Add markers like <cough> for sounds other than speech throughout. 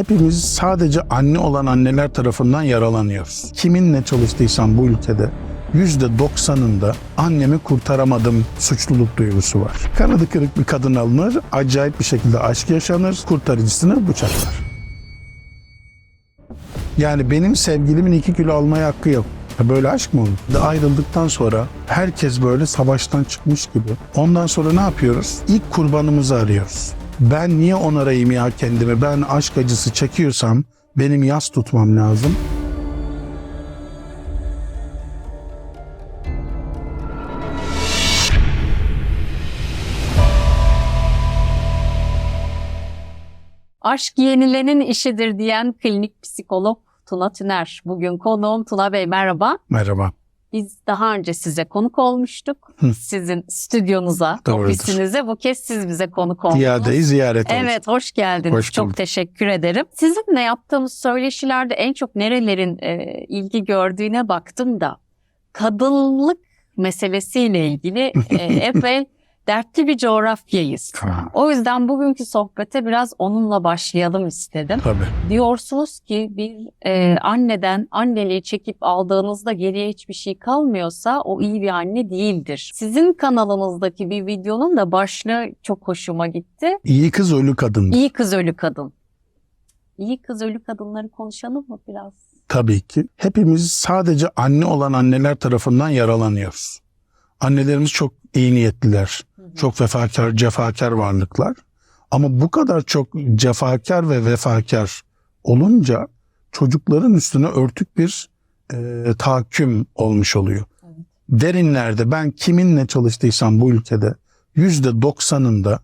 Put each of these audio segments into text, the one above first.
Hepimiz sadece anne olan anneler tarafından yaralanıyoruz. Kiminle çalıştıysam bu ülkede %90'ında annemi kurtaramadım suçluluk duygusu var. Kanadı kırık bir kadın alınır, acayip bir şekilde aşk yaşanır, kurtarıcısını bıçaklar. Yani benim sevgilimin 2 kilo almaya hakkı yok. Böyle aşk mı olur? Ayrıldıktan sonra herkes böyle savaştan çıkmış gibi. Ondan sonra ne yapıyoruz? İlk kurbanımızı arıyoruz. Ben niye onarayım ya kendimi? Ben aşk acısı çekiyorsam benim yas tutmam lazım. Aşk yenilenin işidir diyen klinik psikolog Tuna Tüner. Bugün konuğum Tuna Bey merhaba. Merhaba. Biz daha önce size konuk olmuştuk. Hı. Sizin stüdyonuza, Doğrudur. ofisinize. Bu kez siz bize konuk oldunuz. İadeyi ziyaret olsun. Evet, hoş geldiniz. Hoş Çok teşekkür ederim. Sizinle yaptığımız söyleşilerde en çok nerelerin e, ilgi gördüğüne baktım da kadınlık meselesiyle ilgili e, <laughs> epey dertli bir coğrafyayız. Ha, O yüzden bugünkü sohbete biraz onunla başlayalım istedim. tabii. Diyorsunuz ki bir e, anneden anneliği çekip aldığınızda geriye hiçbir şey kalmıyorsa o iyi bir anne değildir. Sizin kanalınızdaki bir videonun da başlığı çok hoşuma gitti. İyi kız ölü kadın. İyi kız ölü kadın. İyi kız ölü kadınları konuşalım mı biraz? Tabii ki. Hepimiz sadece anne olan anneler tarafından yaralanıyoruz. Annelerimiz çok iyi niyetliler. Çok vefakar, cefakar varlıklar. Ama bu kadar çok cefakar ve vefakar olunca çocukların üstüne örtük bir e, tahakküm olmuş oluyor. Evet. Derinlerde ben kiminle çalıştıysam bu ülkede yüzde doksanında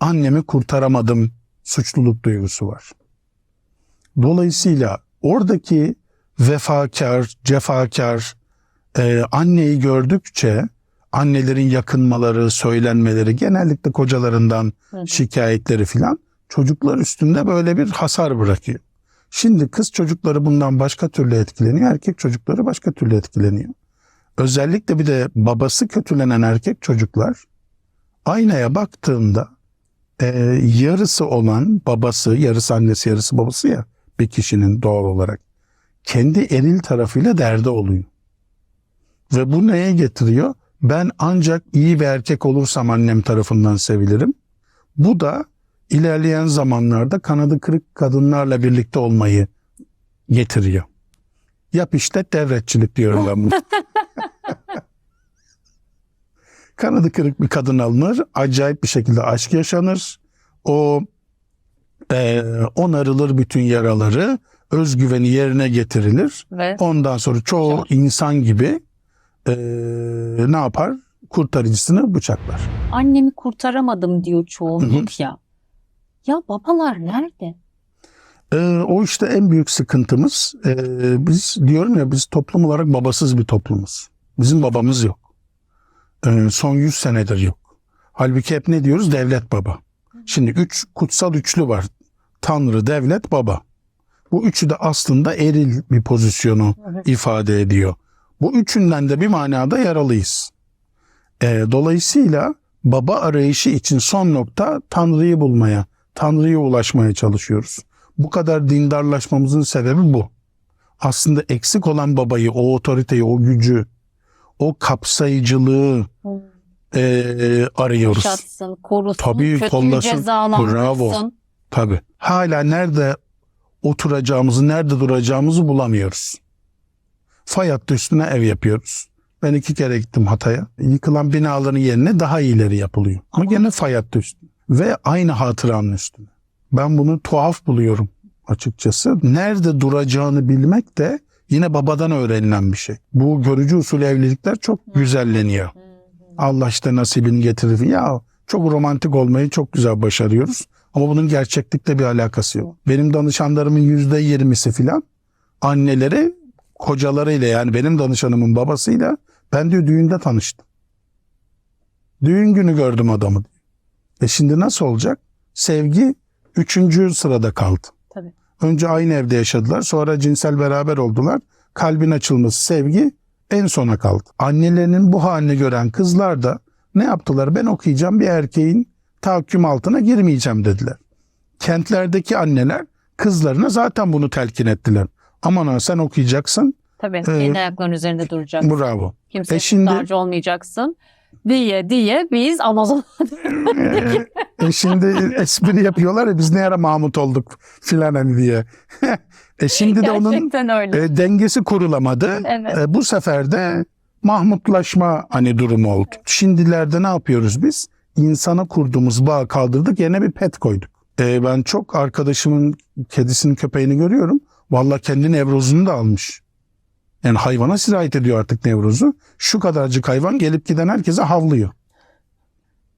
annemi kurtaramadım suçluluk duygusu var. Dolayısıyla oradaki vefakar, cefakar e, anneyi gördükçe annelerin yakınmaları, söylenmeleri, genellikle kocalarından Hı hı. şikayetleri filan çocuklar üstünde böyle bir hasar bırakıyor. Şimdi kız çocukları bundan başka türlü etkileniyor, erkek çocukları başka türlü etkileniyor. Özellikle bir de babası kötülenen erkek çocuklar aynaya baktığında e, yarısı olan babası, yarısı annesi, yarısı babası ya bir kişinin doğal olarak kendi eril tarafıyla derdi oluyor. Ve bu neye getiriyor? Ben ancak iyi bir erkek olursam annem tarafından sevilirim. Bu da ilerleyen zamanlarda kanadı kırık kadınlarla birlikte olmayı getiriyor. Yap işte devletçilik diyorum ben buna. <laughs> kanadı kırık bir kadın alınır, acayip bir şekilde aşk yaşanır. O e, onarılır bütün yaraları, özgüveni yerine getirilir. Ve Ondan sonra çoğu insan gibi e, ne yapar? Kurtarıcısını bıçaklar. annemi kurtaramadım diyor çoğunluk ya. Ya babalar nerede? E, o işte en büyük sıkıntımız. E, biz diyorum ya biz toplum olarak babasız bir toplumuz. Bizim babamız yok. E, son 100 senedir yok. Halbuki hep ne diyoruz? Devlet baba. Şimdi üç kutsal üçlü var. Tanrı, devlet, baba. Bu üçü de aslında eril bir pozisyonu Evet. ifade ediyor. Bu üçünden de bir manada yaralıyız. E, dolayısıyla baba arayışı için son nokta Tanrı'yı bulmaya, Tanrı'ya ulaşmaya çalışıyoruz. Bu kadar dindarlaşmamızın sebebi bu. Aslında eksik olan babayı, o otoriteyi, o gücü, o kapsayıcılığı e, arıyoruz. Kuşatsın, korusun, Tabii, kötüyü kollasın. cezalandırsın. Bravo. Tabii. Hala nerede oturacağımızı, nerede duracağımızı bulamıyoruz. Fay hattı üstüne ev yapıyoruz. Ben iki kere gittim Hatay'a. Yıkılan binaların yerine daha iyileri yapılıyor. Ama gene fay hattı üstüne. Ve aynı hatıranın üstüne. Ben bunu tuhaf buluyorum açıkçası. Nerede duracağını bilmek de yine babadan öğrenilen bir şey. Bu görücü usulü evlilikler çok güzelleniyor. Allah işte nasibini getirir. Ya çok romantik olmayı çok güzel başarıyoruz. Ama bunun gerçeklikle bir alakası yok. Benim danışanlarımın yüzde yirmisi filan anneleri kocalarıyla yani benim danışanımın babasıyla ben diyor düğünde tanıştım. Düğün günü gördüm adamı. E şimdi nasıl olacak? Sevgi üçüncü sırada kaldı. Tabii. Önce aynı evde yaşadılar sonra cinsel beraber oldular. Kalbin açılması sevgi en sona kaldı. Annelerinin bu halini gören kızlar da ne yaptılar? Ben okuyacağım bir erkeğin tahakküm altına girmeyeceğim dediler. Kentlerdeki anneler Kızlarına zaten bunu telkin ettiler. Aman ha sen okuyacaksın. Tabii Ee, kendi ayaklarının üzerinde duracaksın. Bravo. Kimseye e şimdi- muhtaç olmayacaksın. Diye diye biz Amazon <laughs> e şimdi espri yapıyorlar ya biz ne ara Mahmut olduk filan hani diye. <laughs> e şimdi de onun öyle. e, dengesi kurulamadı. Evet. E, bu sefer de Mahmutlaşma hani durumu oldu. Şimdilerde ne yapıyoruz biz? İnsana kurduğumuz bağı kaldırdık yerine bir pet koyduk. E, ben çok arkadaşımın kedisinin köpeğini görüyorum. Vallahi kendi nevrozunu da almış. Yani hayvana sirayet ediyor artık nevrozu. Şu kadarcık hayvan gelip giden herkese havlıyor.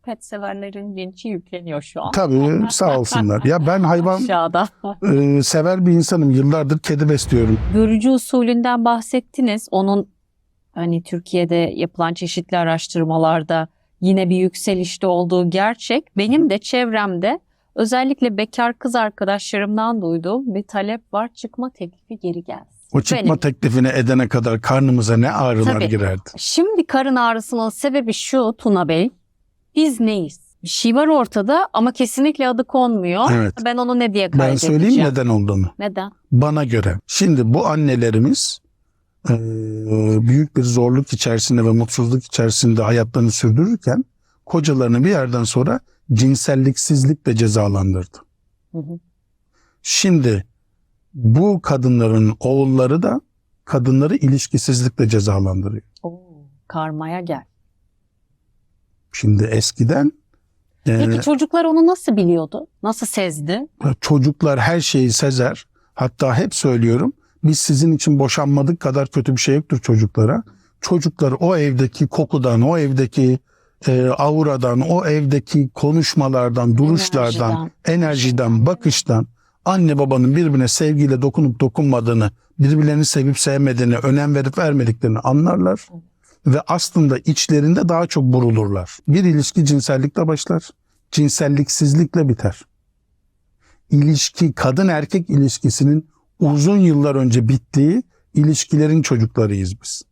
Pet severlerin linçi yükleniyor şu an. Tabii sağ olsunlar. Ya ben <laughs> hayvan Aşağıda. e, sever bir insanım. Yıllardır kedi besliyorum. Görücü usulünden bahsettiniz. Onun hani Türkiye'de yapılan çeşitli araştırmalarda yine bir yükselişte olduğu gerçek. Benim de çevremde özellikle bekar kız arkadaşlarımdan duyduğum bir talep var. Çıkma teklifi geri gelsin. O çıkma Benim. teklifini edene kadar karnımıza ne ağrılar Tabii. girerdi. Şimdi karın ağrısının sebebi şu Tuna Bey. Biz neyiz? Bir şey var ortada ama kesinlikle adı konmuyor. Evet. Ben onu ne diye Ben kaydedeceğim? söyleyeyim neden olduğunu. Neden? Bana göre. Şimdi bu annelerimiz e, büyük bir zorluk içerisinde ve mutsuzluk içerisinde hayatlarını sürdürürken kocalarını bir yerden sonra cinselliksizlikle cezalandırdı. Hı hı. Şimdi bu kadınların oğulları da kadınları ilişkisizlikle cezalandırıyor. Oo, karmaya gel. Şimdi eskiden e, Peki çocuklar onu nasıl biliyordu? Nasıl sezdi? çocuklar her şeyi sezer. Hatta hep söylüyorum biz sizin için boşanmadık kadar kötü bir şey yoktur çocuklara. Çocuklar o evdeki kokudan, o evdeki e, auradan, o evdeki konuşmalardan, duruşlardan, Enerjiden. enerjiden, bakıştan anne babanın birbirine sevgiyle dokunup dokunmadığını, birbirlerini sevip sevmediğini, önem verip vermediklerini anlarlar. Ve aslında içlerinde daha çok burulurlar. Bir ilişki cinsellikle başlar, cinselliksizlikle biter. İlişki, kadın erkek ilişkisinin uzun yıllar önce bittiği ilişkilerin çocuklarıyız biz.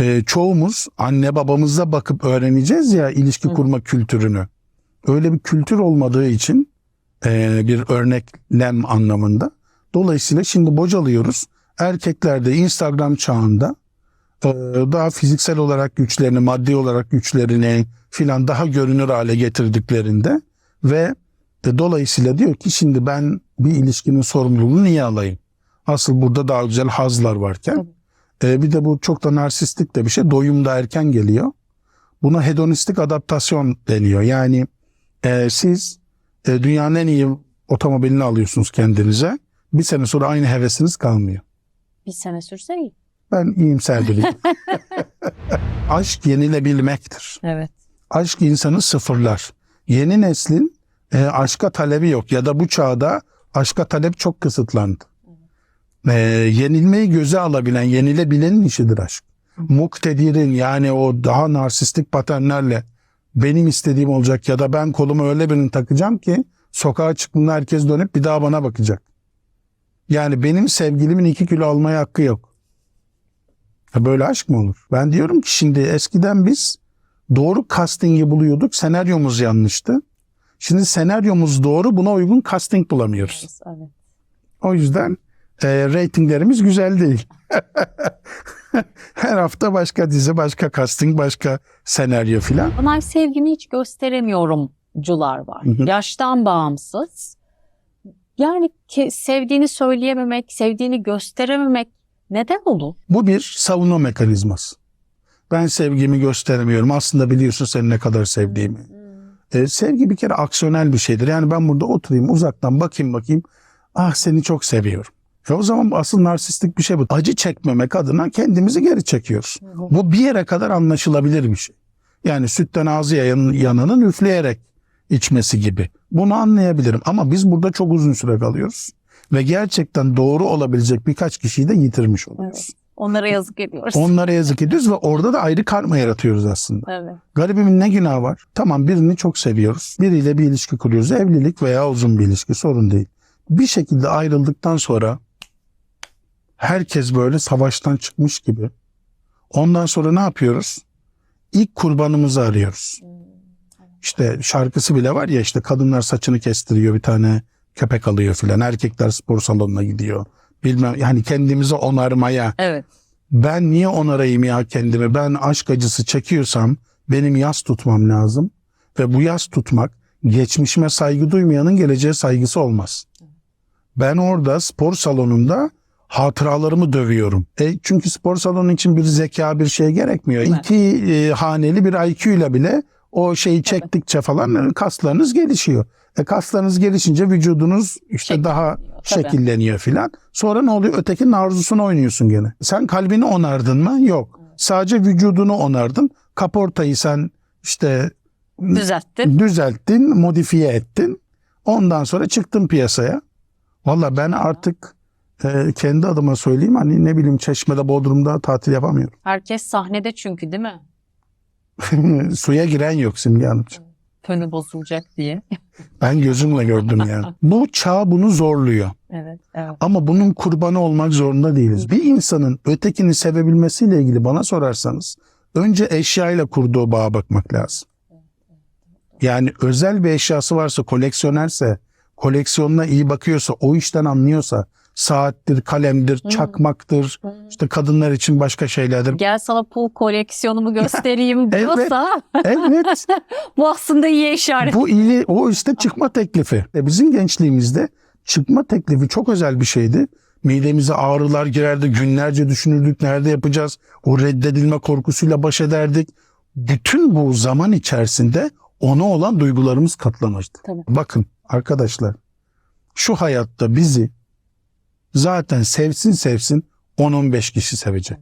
Ee, çoğumuz anne babamıza bakıp öğreneceğiz ya ilişki Hı. kurma kültürünü. Öyle bir kültür olmadığı için e, bir örneklem anlamında. Dolayısıyla şimdi bocalıyoruz. Erkekler de Instagram çağında e, daha fiziksel olarak güçlerini, maddi olarak güçlerini filan daha görünür hale getirdiklerinde ve e, dolayısıyla diyor ki şimdi ben bir ilişkinin sorumluluğunu niye alayım? Asıl burada daha güzel hazlar varken. E, bir de bu çok da narsistik de bir şey. Doyum da erken geliyor. Buna hedonistik adaptasyon deniyor. Yani e, siz e, dünyanın en iyi otomobilini alıyorsunuz kendinize. Bir sene sonra aynı hevesiniz kalmıyor. Bir sene sürse iyi. Ben iyimser biriyim. <laughs> <laughs> Aşk yenilebilmektir. Evet. Aşk insanı sıfırlar. Yeni neslin e, aşka talebi yok ya da bu çağda aşka talep çok kısıtlandı. E, yenilmeyi göze alabilen, yenilebilenin işidir aşk. Muktedirin yani o daha narsistik paternlerle benim istediğim olacak ya da ben kolumu öyle birini takacağım ki sokağa çıktığında herkes dönüp bir daha bana bakacak. Yani benim sevgilimin iki kilo almaya hakkı yok. Ya böyle aşk mı olur? Ben diyorum ki şimdi eskiden biz doğru casting'i buluyorduk. Senaryomuz yanlıştı. Şimdi senaryomuz doğru buna uygun casting bulamıyoruz. Evet. O yüzden e, reytinglerimiz güzel değil. <laughs> Her hafta başka dizi, başka casting, başka senaryo filan. Bana sevgimi hiç gösteremiyorumcular var. Hı hı. Yaştan bağımsız. Yani ke- sevdiğini söyleyememek, sevdiğini gösterememek neden olur? Bu bir savunma mekanizması. Ben sevgimi gösteremiyorum. Aslında biliyorsun seni ne kadar sevdiğimi. E, sevgi bir kere aksiyonel bir şeydir. Yani ben burada oturayım uzaktan bakayım bakayım. Ah seni çok seviyorum. E o zaman asıl narsistik bir şey bu. Acı çekmemek adına kendimizi geri çekiyoruz. Bu bir yere kadar anlaşılabilir bir şey. Yani sütten ağzı yayan, yananın üfleyerek içmesi gibi. Bunu anlayabilirim ama biz burada çok uzun süre kalıyoruz. Ve gerçekten doğru olabilecek birkaç kişiyi de yitirmiş oluyoruz. Onlara yazık ediyoruz. Onlara yazık ediyoruz ve orada da ayrı karma yaratıyoruz aslında. Evet. Garibimin ne günahı var? Tamam birini çok seviyoruz. Biriyle bir ilişki kuruyoruz. Evlilik veya uzun bir ilişki sorun değil. Bir şekilde ayrıldıktan sonra herkes böyle savaştan çıkmış gibi. Ondan sonra ne yapıyoruz? İlk kurbanımızı arıyoruz. İşte şarkısı bile var ya işte kadınlar saçını kestiriyor bir tane köpek alıyor filan. Erkekler spor salonuna gidiyor. Bilmem yani kendimizi onarmaya. Evet. Ben niye onarayım ya kendimi? Ben aşk acısı çekiyorsam benim yas tutmam lazım. Ve bu yas tutmak geçmişime saygı duymayanın geleceğe saygısı olmaz. Ben orada spor salonunda hatıralarımı dövüyorum. E, çünkü spor salonu için bir zeka bir şey gerekmiyor. Evet. İki e, haneli bir IQ ile bile o şeyi çektikçe falan e, kaslarınız gelişiyor. E, kaslarınız gelişince vücudunuz işte daha Şekilleniyor, tabii. şekilleniyor filan. Sonra ne oluyor? Ötekinin arzusunu oynuyorsun gene. Sen kalbini onardın mı? Yok. Sadece vücudunu onardın. Kaportayı sen işte Düzelttin. düzelttin, modifiye ettin. Ondan sonra çıktın piyasaya. Valla ben artık e, kendi adıma söyleyeyim hani ne bileyim Çeşme'de Bodrum'da tatil yapamıyorum. Herkes sahnede çünkü değil mi? <laughs> Suya giren yok Simge Hanımcığım. Tönü bozulacak diye. <laughs> Ben gözümle gördüm yani. Bu çağ bunu zorluyor. Evet. evet. Ama bunun kurbanı olmak zorunda değiliz. Bir insanın ötekini sevebilmesiyle ilgili bana sorarsanız önce eşyayla kurduğu bağa bakmak lazım. Yani özel bir eşyası varsa, koleksiyonerse, koleksiyonuna iyi bakıyorsa, o işten anlıyorsa, saattir, kalemdir, çakmaktır, işte kadınlar için başka şeylerdir. Gel sana pul koleksiyonumu göstereyim <laughs> diyorsa Evet, <laughs> bu aslında iyi işaret. bu iyi, o işte çıkma teklifi. E bizim gençliğimizde çıkma teklifi çok özel bir şeydi. Midemize ağrılar girerdi, günlerce düşünürdük nerede yapacağız. O reddedilme korkusuyla baş ederdik. Bütün bu zaman içerisinde ona olan duygularımız katlanırdı. Tabii. Bakın arkadaşlar şu hayatta bizi zaten sevsin sevsin 10-15 kişi sevecek.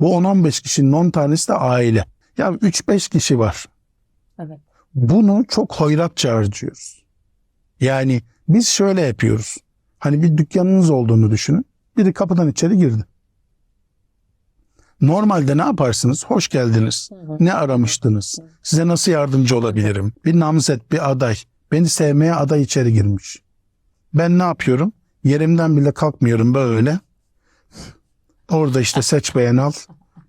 Bu 10-15 kişinin 10 tanesi de aile. Ya 3-5 kişi var. Evet. Bunu çok hoyratça harcıyoruz. Yani biz şöyle yapıyoruz. Hani bir dükkanınız olduğunu düşünün. Biri kapıdan içeri girdi. Normalde ne yaparsınız? Hoş geldiniz. Ne aramıştınız? Size nasıl yardımcı olabilirim? Bir namzet, bir aday. Beni sevmeye aday içeri girmiş. Ben ne yapıyorum? Yerimden bile kalkmıyorum böyle. Orada işte seç beğen al.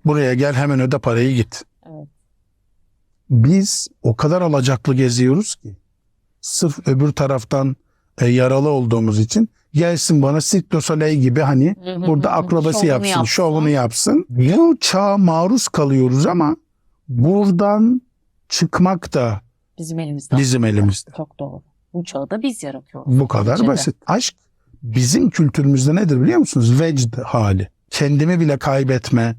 Buraya gel hemen öde parayı git. Evet. Biz o kadar alacaklı geziyoruz ki. Sırf öbür taraftan e, yaralı olduğumuz için gelsin bana Cirque du Soleil gibi hani <laughs> burada akrobasi Şovunu yapsın, yapsın. şovunu yapsın. Bu çağa maruz kalıyoruz ama buradan çıkmak da Bizim elimizde. bizim elimizde. Çok doğru. Bu çağı da biz yaratıyoruz. Bu kadar basit. Aşk bizim kültürümüzde nedir biliyor musunuz? Vecd hali. Kendimi bile kaybetme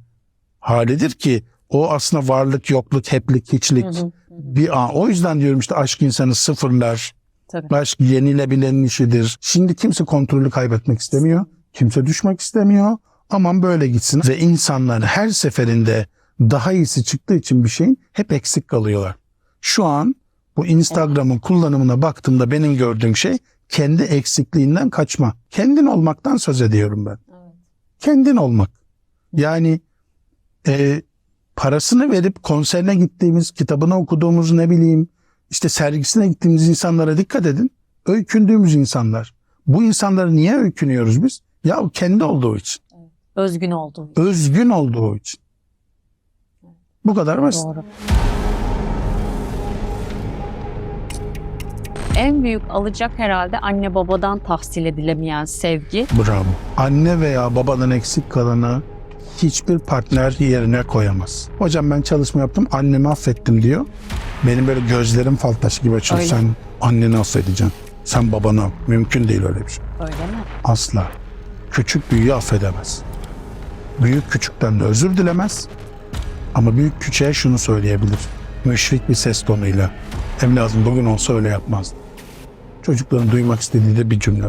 halidir ki o aslında varlık, yokluk, heplik, hiçlik. Hı hı, hı. Bir an. O yüzden diyorum işte aşk insanı sıfırlar. Tabii. Aşk yenilebilenin işidir. Şimdi kimse kontrolü kaybetmek istemiyor. Kimse düşmek istemiyor. Aman böyle gitsin. Ve insanlar her seferinde daha iyisi çıktığı için bir şeyin hep eksik kalıyorlar. Şu an bu Instagram'ın kullanımına baktığımda benim gördüğüm şey kendi eksikliğinden kaçma. Kendin olmaktan söz ediyorum ben. Evet. Kendin olmak. Yani e, parasını verip konserine gittiğimiz, kitabını okuduğumuz ne bileyim işte sergisine gittiğimiz insanlara dikkat edin. Öykündüğümüz insanlar. Bu insanları niye öykünüyoruz biz? Ya kendi olduğu için. Özgün olduğu. Özgün olduğu için. Bu kadar basit. Doğru. En büyük alacak herhalde anne babadan tahsil edilemeyen sevgi. Bravo. Anne veya babadan eksik kalanı hiçbir partner yerine koyamaz. Hocam ben çalışma yaptım annemi affettim diyor. Benim böyle gözlerim fal taşı gibi açılıyor. Öyle. Sen anneni affedeceksin. Sen babanı Mümkün değil öyle bir şey. Öyle mi? Asla. Küçük büyüğü affedemez. Büyük küçükten de özür dilemez. Ama büyük küçüğe şunu söyleyebilir. Müşrik bir ses tonuyla. Evladım bugün olsa öyle yapmazdı. Çocukların duymak istediği de bir cümle.